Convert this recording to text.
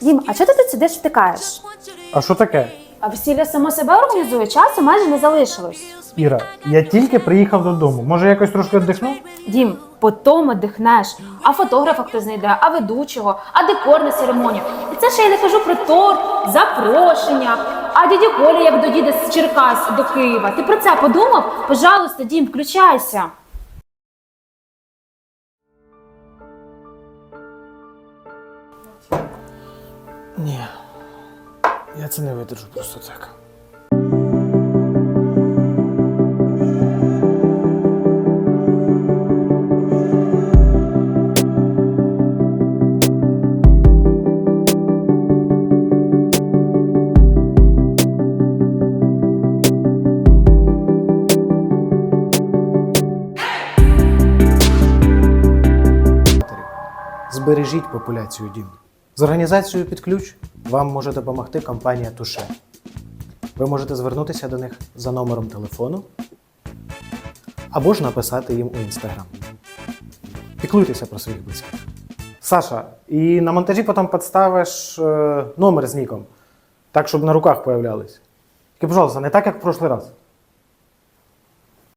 Дім, а чого ти тут сидиш втикаєш? А що таке? А весілля само себе організує, часу майже не залишилось. Іра, я тільки приїхав додому. Може, якось трошки віддихну? Дім, потім дихнеш, а фотографа хто знайде, а ведучого, а декор на церемонію. І це ще я не кажу про торт, запрошення. А дяді Коля як доїде з Черкас до Києва. Ти про це подумав? Пожалуйста, Дім, включайся. Ні. Я це не видержу просто так. Збережіть популяцію дім. З організацією під ключ вам може допомогти компанія Туше. Ви можете звернутися до них за номером телефону або ж написати їм у інстаграм. Піклуйтеся про своїх близьких. Саша, і на монтажі потім підставиш е, номер з ніком, так, щоб на руках появлялись. Тільки, пожалуйста, не так, як в прошлий раз.